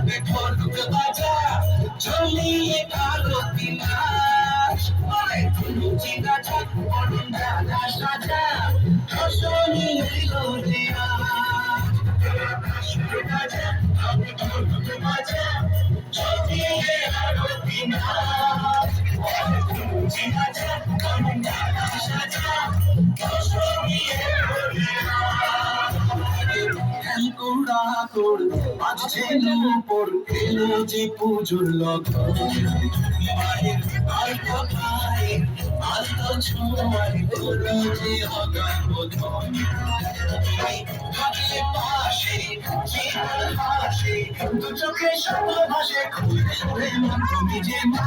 হাতে ঢোলক বাজা, ঝুলিয়ে কালো নাচ ওরে তুলুচি গাছা অরুণ রাধা সাজা, রসনি এলো দোলাটা সুরে বাজা হাতে ঢোলক বাজা। কৌড়া তোর বাজছে উপর এলো যে পুজোর লগন। মায়ের আলতো পায়ে আলতো ছোঁয়ায় তোলো যে অগাধ বোধন পাশে জীবন হাসে দু চোখে স্বপ্ন ভাসে খুঁজে মন তুমি যে মা।